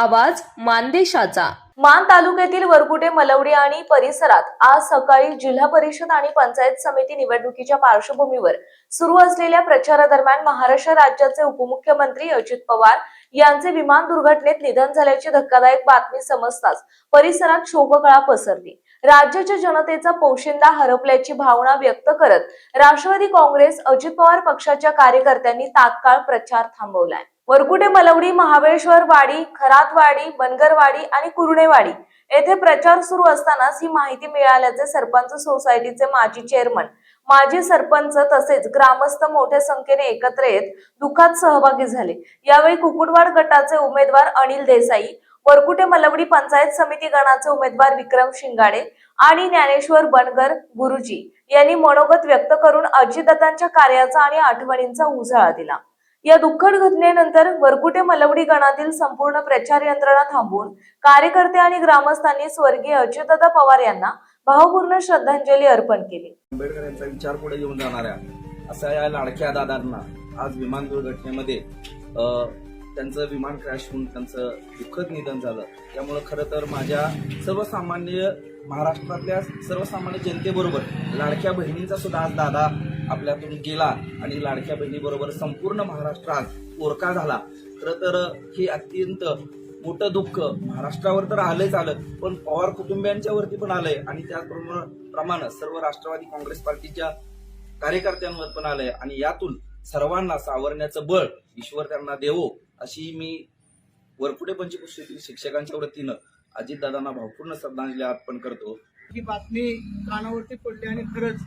आवाज मानदेशाचा. मान तालुक्यातील वरकुटे मलवडी आणि परिसरात आज सकाळी जिल्हा परिषद आणि पंचायत समिती निवडणुकीच्या पार्श्वभूमीवर सुरू असलेल्या प्रचारादरम्यान महाराष्ट्र राज्याचे उपमुख्यमंत्री अजित पवार यांचे विमान दुर्घटनेत निधन झाल्याची धक्कादायक बातमी समजताच परिसरात शोककळा पसरली. राज्याच्या जनतेचा पोशिंदा हरपल्याची भावना व्यक्त करत राष्ट्रवादी काँग्रेस अजित पवार पक्षाच्या कार्यकर्त्यांनी तात्काळ प्रचार थांबवलाय. वरकुटे मलवडी महाबळेश्वरवाडी खरातवाडी बनगरवाडी आणि कुर्णेवाडी येथे प्रचार सुरू असतानाच ही माहिती मिळाल्याचे सरपंच सोसायटीचे माजी चेअरमन माजी सरपंच तसेच ग्रामस्थ मोठ्या संख्येने एकत्र येत दुःखात सहभागी झाले. यावेळी कुकुडवाड गटाचे उमेदवार अनिल देसाई वरकुटे मलवडी पंचायत समिती गणाचे उमेदवार विक्रम शिंगाडे आणि ज्ञानेश्वर बनगर गुरुजी यांनी मनोगत व्यक्त करून अजितदादांच्या कार्याचा आणि आठवणींचा उजाळा दिला. या दुःखद घटनेनंतर वरकुटे मलवडी गणातील संपूर्ण प्रचार यंत्रणा थांबवून कार्यकर्ते आणि ग्रामस्थांनी स्वर्गीय अच्युतदा पवार यांना भावपूर्ण श्रद्धांजली अर्पण केली. आंबेडकर यांचा विचार पुढे घेऊन जाणाऱ्या अशा या लाडक्या दादांना आज विमान दुर्घटनेमध्ये त्यांचं विमान क्रॅश होऊन त्यांचं दुःखद निधन झालं. त्यामुळं खरं तर माझ्या सर्वसामान्य महाराष्ट्रातल्या सर्वसामान्य जनतेबरोबर लाडक्या बहिणींचा सुद्धा आज दादा आपल्यातून गेला आणि लाडक्या बहिणीबरोबर संपूर्ण महाराष्ट्रात ओरका झाला. खरं तर हे अत्यंत मोठं दुःख. महाराष्ट्रावर तर आलंच आलं पण पवार कुटुंबियांच्या वरती पण आलंय आणि त्याचप्रमाणे सर्व राष्ट्रवादी काँग्रेस पार्टीच्या कार्यकर्त्यांवर पण आलंय. आणि यातून सर्वांना सावरण्याचं बळ ईश्वर त्यांना देवो अशी मी वरपुडे पंचकृषीतील शिक्षकांच्या वतीनं अजितदादांना भावपूर्ण श्रद्धांजली अर्पण करतो. ही बातमी कानावरती पडली आणि खरंच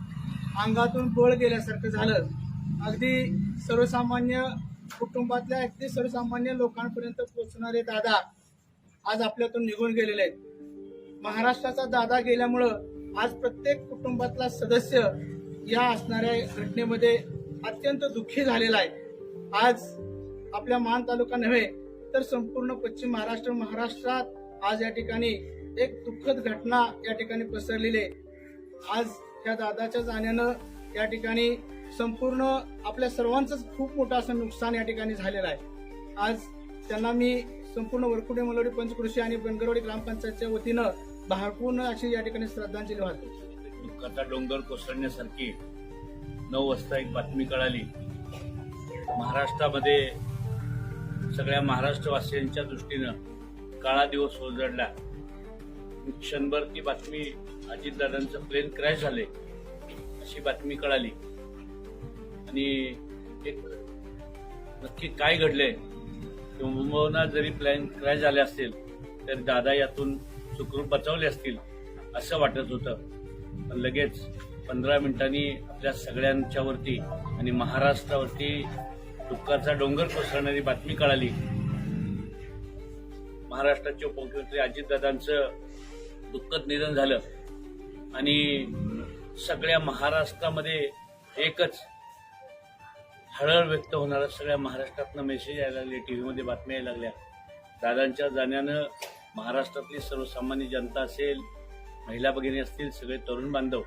अंगातून बळ गेल्यासारखं झालं. अगदी सर्वसामान्य कुटुंबातल्या अगदी सर्वसामान्य लोकांपर्यंत पोहोचणारे दादा आज आपल्यातून निघून गेलेले आहेत. महाराष्ट्राचा दादा गेल्यामुळं आज प्रत्येक कुटुंबातला सदस्य या असणाऱ्या घटनेमध्ये अत्यंत दुःखी झालेला आहे. आज आपल्या मान तालुका नव्हे तर संपूर्ण पश्चिम महाराष्ट्र महाराष्ट्रात आज या ठिकाणी एक दुःखद घटना या ठिकाणी पसरलेली आहे. आज त्या दादाच्या जाण्यानं या ठिकाणी संपूर्ण आपल्या सर्वांचंच खूप मोठं असं नुकसान या ठिकाणी झालेलं आहे. आज त्यांना मी संपूर्ण वरकुडे मलोडी पंचकृषी आणि बनगरवाडी ग्रामपंचायतच्या वतीनं भारपूर्ण अशी या ठिकाणी श्रद्धांजली वाहतो. दुःखाचा डोंगर कोसळण्यासारखी नऊ वाजता एक बातमी कळाली. महाराष्ट्रामध्ये सगळ्या महाराष्ट्रवासियांच्या दृष्टीनं काळा दिवस उजडला क्षणभर ती बातमी अजितदादांचं प्लेन क्रॅश झाले अशी बातमी कळाली. आणि एक नक्की काय घडले किंबहुना जरी प्लॅन क्रॅश झाले असतील तर दादा यातून सुखरूप बचावले असतील असं वाटत होतं. पण लगेच पंधरा मिनिटांनी आपल्या सगळ्यांच्यावरती आणि महाराष्ट्रावरती दुःखाचा डोंगर कोसळणारी बातमी कळाली. महाराष्ट्राचे उपमुख्यमंत्री अजितदादांचं दुःखद निधन झालं. आणि सगळ्या महाराष्ट्रामध्ये एकच हळहळ व्यक्त होणारा सगळ्या महाराष्ट्रातनं मेसेज यायला लागले टी व्हीमध्ये बातम्या यायला लागल्या. दादांच्या जाण्यानं महाराष्ट्रातली सर्वसामान्य जनता असेल महिला भगिनी असतील सगळे तरुण बांधव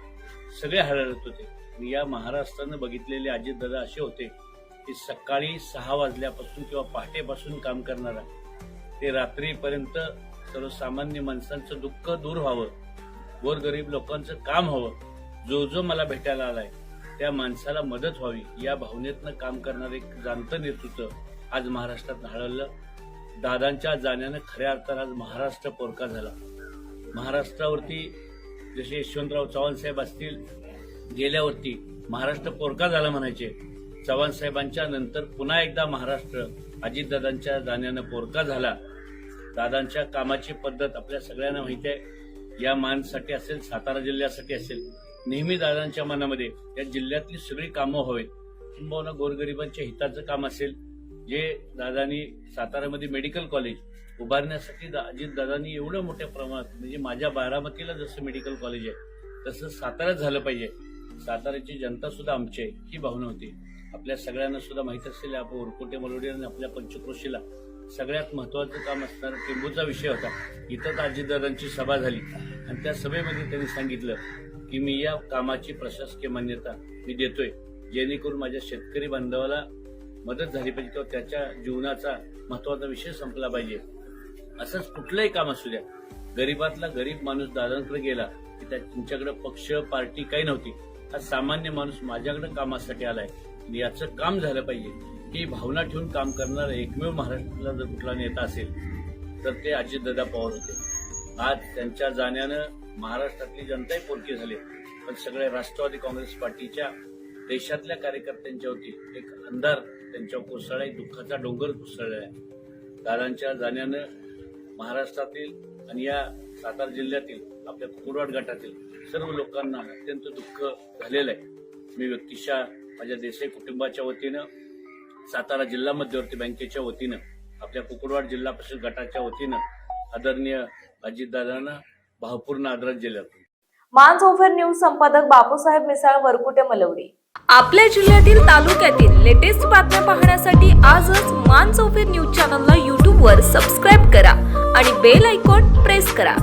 सगळे हळहळत होते. आणि या महाराष्ट्रानं बघितलेले अजितदादा असे होते की सकाळी सहा वाजल्यापासून किंवा पहाटेपासून काम करणारा ते रात्रीपर्यंत सर्वसामान्य माणसांचं दुःख दूर व्हावं. गोरगरीब लोकांचं काम व्हावं जो जो मला भेटायला आलाय त्या माणसाला मदत व्हावी या भावनेतनं काम करणारं एक जाणतं नेतृत्व आज महाराष्ट्रात हळवलं दादांच्या जाण्यानं खऱ्या अर्थानं आज महाराष्ट्र पोरका झाला. महाराष्ट्रावरती जसे यशवंतराव चव्हाण साहेब असतील गेल्यावरती महाराष्ट्र पोरका झाला म्हणायचे. चव्हाण साहेबांच्या नंतर पुन्हा एकदा महाराष्ट्र अजितदादांच्या जाण्यानं पोरका झाला. दादांच्या कामाची पद्धत आपल्या सगळ्यांना माहिती आहे. या मानसाठी असेल सातारा जिल्ह्यासाठी असेल नेहमी दादांच्या मनामध्ये या जिल्ह्यातली सगळी कामं व्हावीत. किंबहुना गोरगरिबांच्या हिताचं काम असेल जे दादानी साताऱ्यामध्ये मेडिकल कॉलेज उभारण्यासाठी दा- अजित दादांनी एवढं मोठ्या प्रमाणात म्हणजे माझ्या बारामतीला जसं मेडिकल कॉलेज आहे तसं साताऱ्यात झालं पाहिजे. साताऱ्याची जनता सुद्धा आमची आहे ही भावना होती. आपल्या सगळ्यांना सुद्धा माहीत असेल आपण उरकोटे मलोडी आणि आपल्या पंचक्रोशीला सगळ्यात महत्वाचं काम असणारा टेंबूचा विषय होता. इथंच अजितदादांची सभा झाली. आणि त्या सभेमध्ये त्यांनी सांगितलं की मी या कामाची प्रशासकीय मान्यता मी देतोय. जेणेकरून माझ्या शेतकरी बांधवाला मदत झाली पाहिजे किंवा त्याच्या जीवनाचा महत्त्वाचा विषय संपला पाहिजे. असंच कुठलंही काम असू द्या. गरीबातला गरीब माणूस दादांकडे गेला की त्या तुमच्याकडे पक्ष पार्टी काही नव्हती. हा सामान्य माणूस माझ्याकडे कामासाठी आलाय. आणि याचं काम झालं पाहिजे. ही भावना ठेवून काम करणारा एकमेव महाराष्ट्रातला जर कुठला नेता असेल तर ते अजितदादा पवार होते. आज त्यांच्या जाण्यानं महाराष्ट्रातली जनताही पोरकी झाली. पण सगळ्या राष्ट्रवादी काँग्रेस पार्टीच्या देशातल्या कार्यकर्त्यांच्या होती एक अंधार त्यांच्या कोसळला आहे दुःखाचा डोंगर कोसळलेला आहे दादांच्या जाण्यानं महाराष्ट्रातील आणि या सातारा जिल्ह्यातील आपल्या कुकुरवाड गटातील सर्व लोकांना अत्यंत दुःख झालेलं आहे. मी व्यक्तिशः माझ्या देसाई कुटुंबाच्या वतीनं सातारा जिल्हा मध्यवर्ती बँकेच्या वतीनं आपल्या कुकुरवाड जिल्हा परिषद गटाच्या वतीनं आदरणीय अजितदादांना भावपूर्ण आदरांजली अर्पण मान ओव्हर न्यूज संपादक बापूसाहेब मिसाळ वरकुटे मलवडी. आपल्या जिल्ह्यातील तालुक्यातील लेटेस्ट बातम्या पाहण्यासाठी आजच मान चौफेर न्यूज चॅनलला यूट्यूबवर सबस्क्राईब करा आणि बेल आयकॉन प्रेस करा.